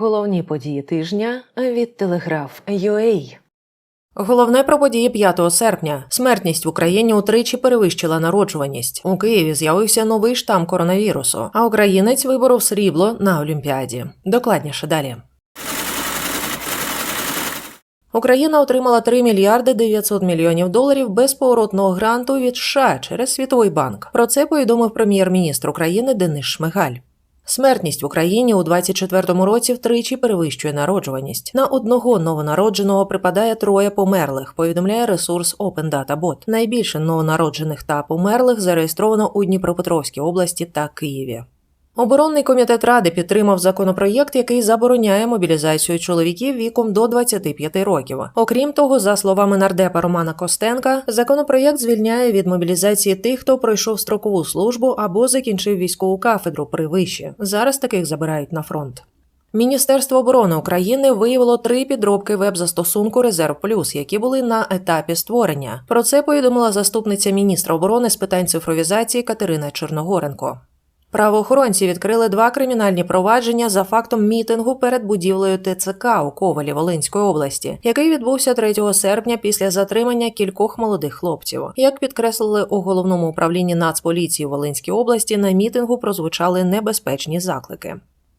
Головні події тижня від Телеграф UA. Головне про події 5 серпня. Смертність в Україні утричі перевищила народжуваність. У Києві з'явився новий штам коронавірусу, а українець виборов срібло на Олімпіаді. Докладніше далі. Україна отримала 3 мільярди 900 мільйонів доларів безповоротного гранту від США через Світовий банк. Про це повідомив прем'єр-міністр України Денис Шмигаль. Смертність в Україні у 24-му році втричі перевищує народжуваність. На одного новонародженого припадає троє померлих. Повідомляє ресурс Open Data Bot. Найбільше новонароджених та померлих зареєстровано у Дніпропетровській області та Києві. Оборонний комітет ради підтримав законопроєкт, який забороняє мобілізацію чоловіків віком до 25 років. Окрім того, за словами нардепа Романа Костенка, законопроєкт звільняє від мобілізації тих, хто пройшов строкову службу або закінчив військову кафедру при виші. Зараз таких забирають на фронт. Міністерство оборони України виявило три підробки веб-застосунку Резерв Плюс, які були на етапі створення. Про це повідомила заступниця міністра оборони з питань цифровізації Катерина Чорногоренко. Правоохоронці відкрили два кримінальні провадження за фактом мітингу перед будівлею ТЦК у Ковалі Волинської області, який відбувся 3 серпня після затримання кількох молодих хлопців. Як підкреслили у головному управлінні Нацполіції Волинській області, на мітингу прозвучали небезпечні заклики.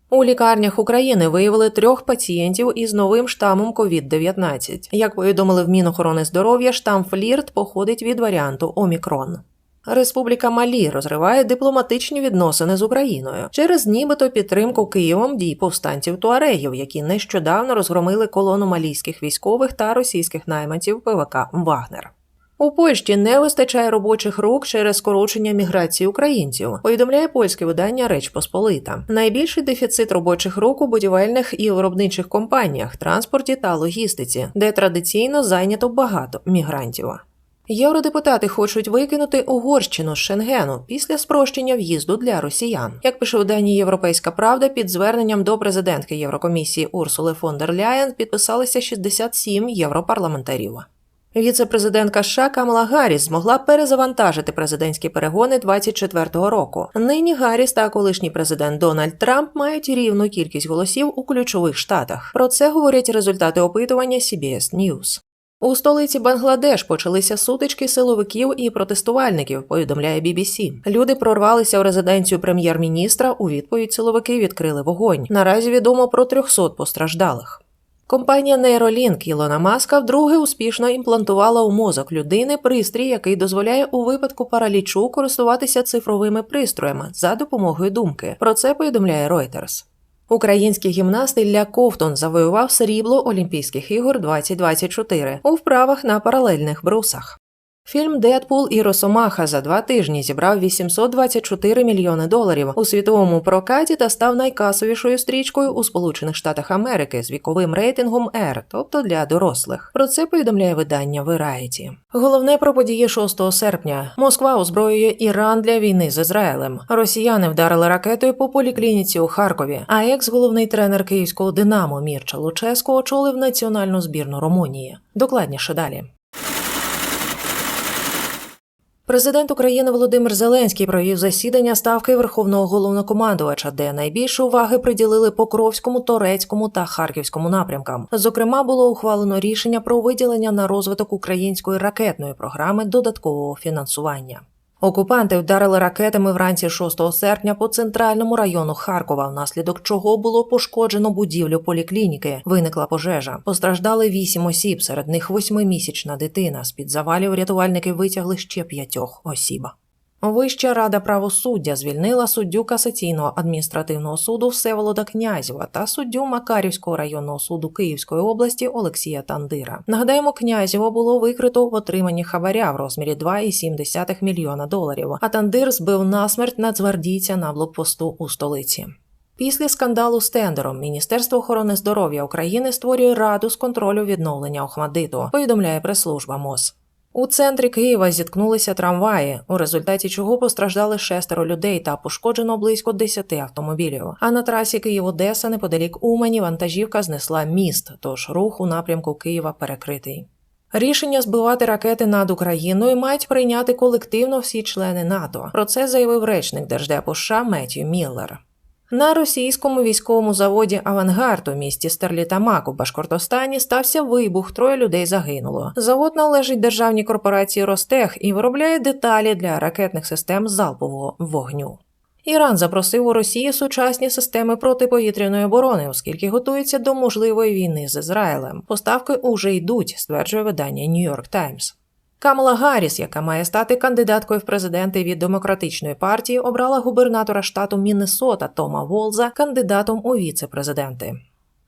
У лікарнях України виявили трьох пацієнтів із новим штамом COVID-19. Як повідомили в Мінохорони здоров'я, штам Флірт походить від варіанту Омікрон. Республіка Малі розриває дипломатичні відносини з Україною через нібито підтримку Києвом дій повстанців туарегів, які нещодавно розгромили колону малійських військових та російських найманців ПВК Вагнер. У Польщі не вистачає робочих рук через скорочення міграції українців. Повідомляє польське видання Реч Посполита. Найбільший дефіцит робочих рук у будівельних і виробничих компаніях, транспорті та логістиці, де традиційно зайнято багато мігрантів. Євродепутати хочуть викинути Угорщину з Шенгену після спрощення в'їзду для росіян. Як пише у дані Європейська Правда, під зверненням до президентки Єврокомісії Урсули фон дер Ляєн підписалися 67 європарламентарів. Віце-президентка США Камала Гарріс змогла перезавантажити президентські перегони 24-го року. Нині Гарріс та колишній президент Дональд Трамп мають рівну кількість голосів у ключових штатах. Про це говорять результати опитування CBS News. У столиці Бангладеш почалися сутички силовиків і протестувальників. Повідомляє BBC. Люди прорвалися в резиденцію прем'єр-міністра. У відповідь силовики відкрили вогонь. Наразі відомо про 300 постраждалих. Компанія Neuralink Ілона Маска вдруге успішно імплантувала у мозок людини пристрій, який дозволяє у випадку паралічу користуватися цифровими пристроями за допомогою думки. Про це повідомляє Reuters. Український гімнаст Ілля Ковтун завоював срібло Олімпійських ігор 2024 у вправах на паралельних брусах. Фільм Дедпул і Росомаха за два тижні зібрав 824 мільйони доларів у світовому прокаті та став найкасовішою стрічкою у Сполучених Штатах Америки з віковим рейтингом R, тобто для дорослих. Про це повідомляє видання Variety. Головне про події 6 серпня. Москва озброює Іран для війни з Ізраїлем. Росіяни вдарили ракетою по поліклініці у Харкові. А екс-головний тренер київського Динамо Мірча Луческо очолив національну збірну Румунії. Докладніше далі. Президент України Володимир Зеленський провів засідання ставки Верховного головнокомандувача, де найбільше уваги приділили Покровському, Торецькому та Харківському напрямкам. Зокрема, було ухвалено рішення про виділення на розвиток української ракетної програми додаткового фінансування. Окупанти вдарили ракетами вранці 6 серпня по центральному району Харкова, внаслідок чого було пошкоджено будівлю поліклініки. Виникла пожежа. Постраждали вісім осіб, серед них восьмимісячна дитина. З під завалів рятувальники витягли ще п'ятьох осіб. Вища рада правосуддя звільнила суддю касаційного адміністративного суду Всеволода Князєва та суддю Макарівського районного суду Київської області Олексія Тандира. Нагадаємо, Князєво було викрито в отриманні хабаря в розмірі 2,7 мільйона доларів. А Тандир збив насмерть нацгвардійця на блокпосту у столиці. Після скандалу з тендером Міністерство охорони здоров'я України створює раду з контролю відновлення Охмадиту. Повідомляє прес-служба МОЗ. У центрі Києва зіткнулися трамваї, у результаті чого постраждали шестеро людей та пошкоджено близько десяти автомобілів. А на трасі Київ-Одеса неподалік Умані вантажівка знесла міст, тож рух у напрямку Києва перекритий. Рішення збивати ракети над Україною мають прийняти колективно всі члени НАТО. Про це заявив речник держдепу США Меттью Міллер. На російському військовому заводі Авангард у місті Стерлітамак у Башкортостані стався вибух. Троє людей загинуло. Завод належить державній корпорації Ростех і виробляє деталі для ракетних систем залпового вогню. Іран запросив у Росії сучасні системи протиповітряної оборони, оскільки готується до можливої війни з Ізраїлем. Поставки уже йдуть, стверджує видання New York Times. Камала Гарріс, яка має стати кандидаткою в президенти від демократичної партії, обрала губернатора штату Міннесота Тома Волза кандидатом у віце-президенти.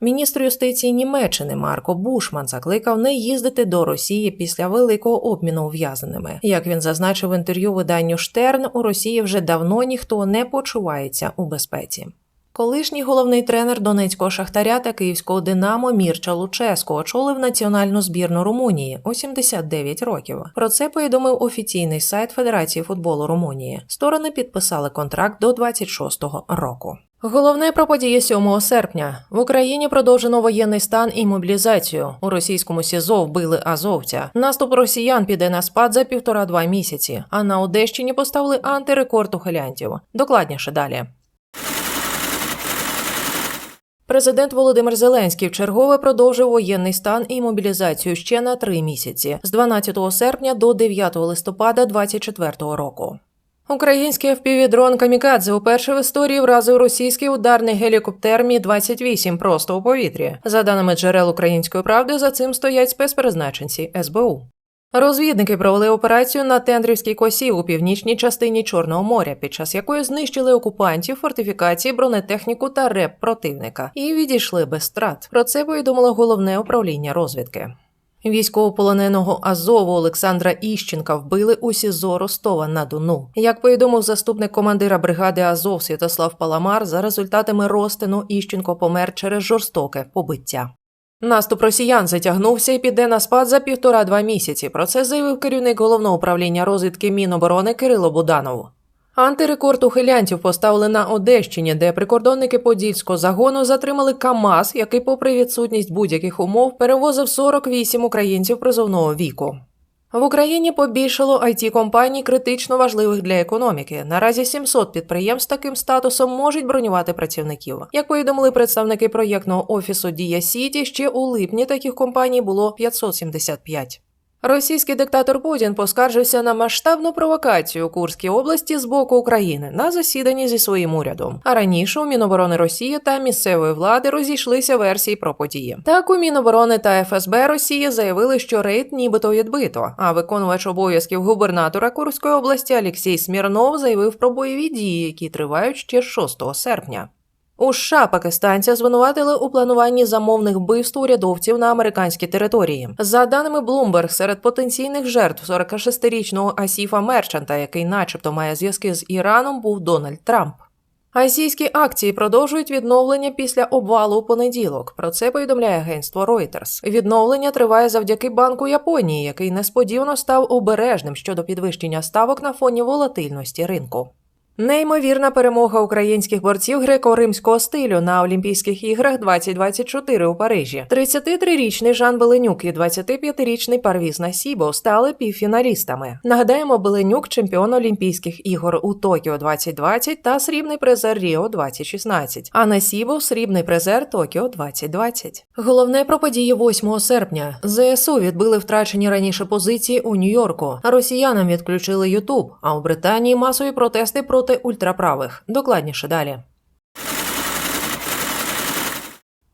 Міністр юстиції Німеччини Марко Бушман закликав не їздити до Росії після великого обміну ув'язненими. Як він зазначив в інтерв'ю виданню Штерн, у Росії вже давно ніхто не почувається у безпеці. Колишній головний тренер донецького шахтаря та київського Динамо Мірча Луческо очолив національну збірну Румунії у 79 років. Про це повідомив офіційний сайт Федерації футболу Румунії. Сторони підписали контракт до 26-го року. Головне про події 7 серпня в Україні продовжено воєнний стан і мобілізацію. У російському СІЗО вбили азовця. Наступ росіян піде на спад за півтора-два місяці. А на Одещині поставили антирекорд ухилянтів. Докладніше далі. Президент Володимир Зеленський вчергове продовжив воєнний стан і мобілізацію ще на три місяці з 12 серпня до 9 листопада 2024 року. Український FPV-дрон Камікадзе уперше в історії вразив російський ударний гелікоптер Мі 28 просто у повітрі. За даними джерел української правди, за цим стоять спецпризначенці СБУ. Розвідники провели операцію на Тендрівській косі у північній частині Чорного моря, під час якої знищили окупантів, фортифікації, бронетехніку та реп противника і відійшли без страт. Про це повідомило головне управління розвідки. Військовополоненого Азову Олександра Іщенка вбили у СІЗО Ростова на Дону. Як повідомив заступник командира бригади Азов Святослав Паламар, за результатами розтину Іщенко помер через жорстоке побиття. Наступ росіян затягнувся і піде на спад за півтора-два місяці. Про це заявив керівник головного управління розвідки Міноборони Кирило Буданов. Антирекорд ухилянців поставили на Одещині, де прикордонники Подільського загону затримали КАМАЗ, який, попри відсутність будь-яких умов, перевозив 48 українців призовного віку. В Україні побільшало it компаній критично важливих для економіки. Наразі 700 підприємств таким статусом можуть бронювати працівників. Як повідомили представники проєктного офісу Дія Сіті, ще у липні таких компаній було 575. Російський диктатор Путін поскаржився на масштабну провокацію у Курській області з боку України на засіданні зі своїм урядом. А раніше у Міноборони Росії та місцевої влади розійшлися версії про події. Так у Міноборони та ФСБ Росії заявили, що рейд нібито відбито. А виконувач обов'язків губернатора Курської області Олексій Смірнов заявив про бойові дії, які тривають ще з 6 серпня. У США пакистанця звинуватили у плануванні замовних вбивств урядовців на американській території. За даними Bloomberg, серед потенційних жертв 46-річного Асіфа Мерчанта, який, начебто, має зв'язки з Іраном, був Дональд Трамп. Азійські акції продовжують відновлення після обвалу у понеділок. Про це повідомляє агентство Reuters. Відновлення триває завдяки Банку Японії, який несподівано став обережним щодо підвищення ставок на фоні волатильності ринку. Неймовірна перемога українських борців греко-римського стилю на Олімпійських іграх 2024 у Парижі. 33-річний Жан Беленюк і 25-річний Парвіз Насібо стали півфіналістами. Нагадаємо, Беленюк чемпіон Олімпійських ігор у Токіо 2020 та срібний призер Ріо 2016. А Насібо срібний призер Токіо 2020. Головне про події 8 серпня. ЗСУ відбили втрачені раніше позиції у Нью-Йорку. Росіянам відключили Ютуб. А у Британії масові протести проти ультраправих. Докладніше далі.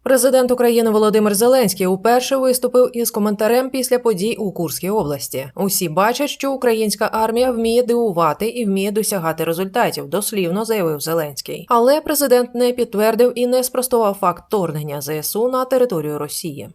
Президент України Володимир Зеленський уперше виступив із коментарем після подій у Курській області. Усі бачать, що українська армія вміє дивувати і вміє досягати результатів, дослівно заявив Зеленський. Але президент не підтвердив і не спростував факт вторгнення ЗСУ на територію Росії.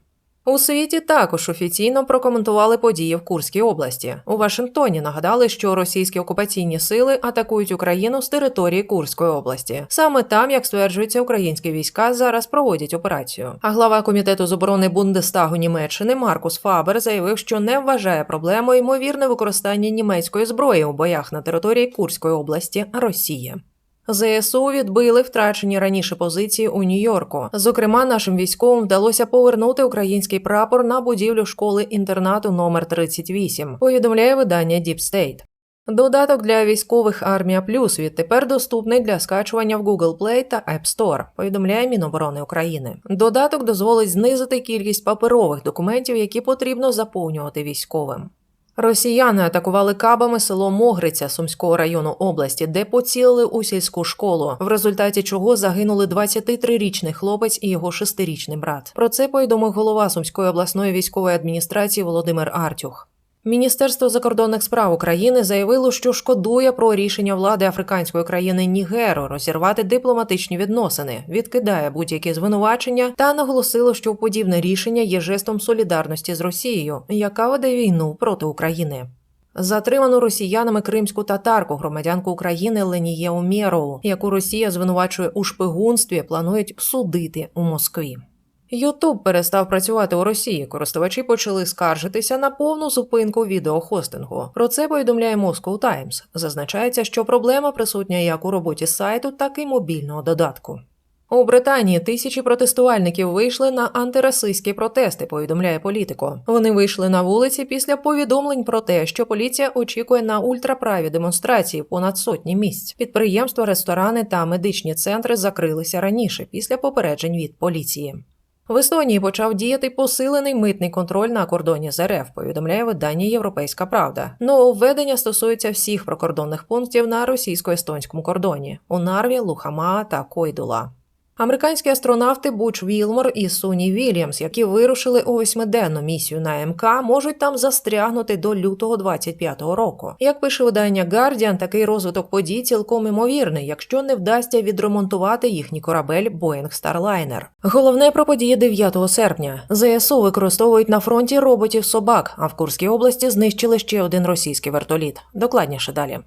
У світі також офіційно прокоментували події в Курській області. У Вашингтоні нагадали, що російські окупаційні сили атакують Україну з території Курської області. Саме там, як стверджується, українські війська зараз проводять операцію. А глава комітету з оборони Бундестагу Німеччини Маркус Фабер заявив, що не вважає проблемою ймовірне використання німецької зброї у боях на території Курської області Росії. ЗСУ відбили втрачені раніше позиції у Нью-Йорку. Зокрема, нашим військовим вдалося повернути український прапор на будівлю школи інтернату номер 38, Повідомляє видання Deep State. Додаток для військових Армія Плюс відтепер доступний для скачування в Google Play та App Store, повідомляє Міноборони України. Додаток дозволить знизити кількість паперових документів, які потрібно заповнювати військовим. Росіяни атакували кабами село Могриця Сумського району області, де поцілили у сільську школу, в результаті чого загинули 23-річний хлопець і його 6-річний брат. Про це повідомив голова Сумської обласної військової адміністрації Володимир Артюх. Міністерство закордонних справ України заявило, що шкодує про рішення влади африканської країни Нігеру розірвати дипломатичні відносини, відкидає будь-які звинувачення та наголосило, що подібне рішення є жестом солідарності з Росією, яка веде війну проти України. Затриману росіянами кримську татарку, громадянку України Ленієу Мєроу, яку Росія звинувачує у шпигунстві, планують судити у Москві. Ютуб перестав працювати у Росії. Користувачі почали скаржитися на повну зупинку відеохостингу. Про це повідомляє Moscow Times. Зазначається, що проблема присутня як у роботі сайту, так і мобільного додатку. У Британії тисячі протестувальників вийшли на антирасистські протести. Повідомляє політико. Вони вийшли на вулиці після повідомлень про те, що поліція очікує на ультраправі демонстрації понад сотні місць. Підприємства, ресторани та медичні центри закрилися раніше після попереджень від поліції. В Естонії почав діяти посилений митний контроль на кордоні з РФ, повідомляє видання Європейська Правда. Нововведення стосується всіх прикордонних пунктів на російсько-естонському кордоні у Нарві, Лухама та Койдула. Американські астронавти Буч Вілмор і Суні Вільямс, які вирушили у восьмиденну місію на МК, можуть там застрягнути до лютого 25-го року. Як пише видання Guardian, такий розвиток подій цілком імовірний, якщо не вдасться відремонтувати їхній корабель Boeing Starliner. Головне про події 9 серпня. ЗСУ використовують на фронті роботів собак, а в Курській області знищили ще один російський вертоліт. Докладніше далі.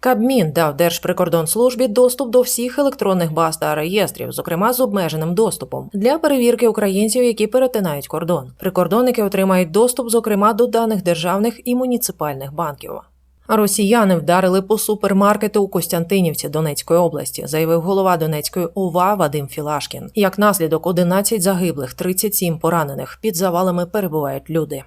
Кабмін дав Держприкордонслужбі доступ до всіх електронних баз та реєстрів, зокрема з обмеженим доступом, для перевірки українців, які перетинають кордон. Прикордонники отримають доступ, зокрема, до даних державних і муніципальних банків. Росіяни вдарили по супермаркету у Костянтинівці Донецької області, заявив голова Донецької ОВА Вадим Філашкін. Як наслідок 11 загиблих, 37 поранених. Під завалами перебувають люди.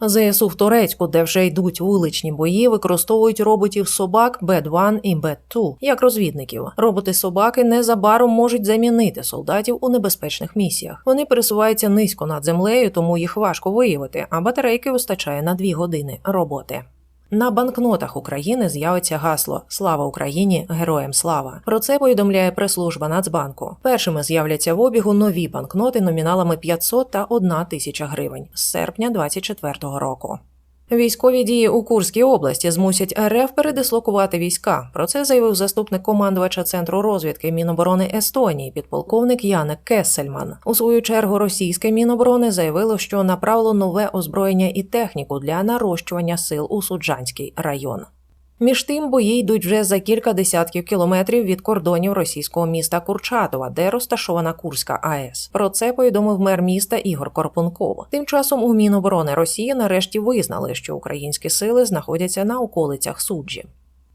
ЗСУ в Турецьку, де вже йдуть вуличні бої, використовують роботів собак Бед-1 і Бед-2 як розвідників. Роботи собаки незабаром можуть замінити солдатів у небезпечних місіях. Вони пересуваються низько над землею, тому їх важко виявити, а батарейки вистачає на дві години роботи. На банкнотах України з'явиться гасло Слава Україні! Героям слава! Про це повідомляє прес-служба Нацбанку. Першими з'являться в обігу нові банкноти номіналами 500 та 1 тисяча гривень з серпня 2024 року. Військові дії у Курській області змусять РФ передислокувати війська. Про це заявив заступник командувача центру розвідки Міноборони Естонії, підполковник Янек Кессельман. У свою чергу російське міноборони заявило, що направило нове озброєння і техніку для нарощування сил у Суджанський район. Між тим бої йдуть вже за кілька десятків кілометрів від кордонів російського міста Курчатова, де розташована Курська АЕС. Про це повідомив мер міста Ігор Корпунков. Тим часом у Міноборони Росії нарешті визнали, що українські сили знаходяться на околицях суджі.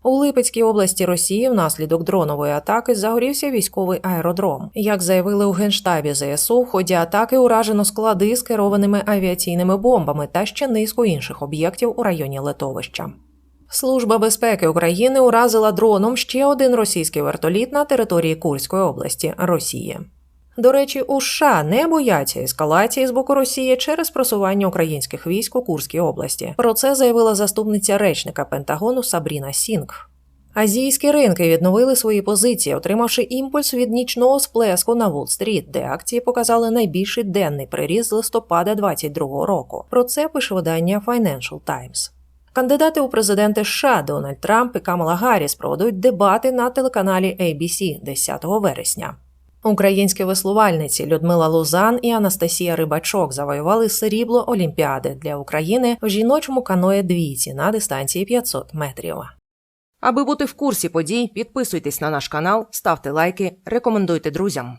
У Липецькій області Росії внаслідок дронової атаки загорівся військовий аеродром. Як заявили у генштабі ЗСУ, в ході атаки уражено склади з керованими авіаційними бомбами та ще низку інших об'єктів у районі литовища. Служба безпеки України уразила дроном ще один російський вертоліт на території Курської області Росії. До речі, у США не бояться ескалації з боку Росії через просування українських військ у Курській області. Про це заявила заступниця речника Пентагону Сабріна Сінг. Азійські ринки відновили свої позиції, отримавши імпульс від нічного сплеску на Уолл-стріт, де акції показали найбільший денний приріст з листопада 2022 року. Про це пише видання Financial Times. Кандидати у президенти США Дональд Трамп і Камала Гарріс проведуть дебати на телеканалі ABC 10 вересня. Українські веслувальниці Людмила Лузан і Анастасія Рибачок завоювали срібло Олімпіади для України в жіночому каное двійці на дистанції 500 метрів. Аби бути в курсі подій, підписуйтесь на наш канал, ставте лайки, рекомендуйте друзям.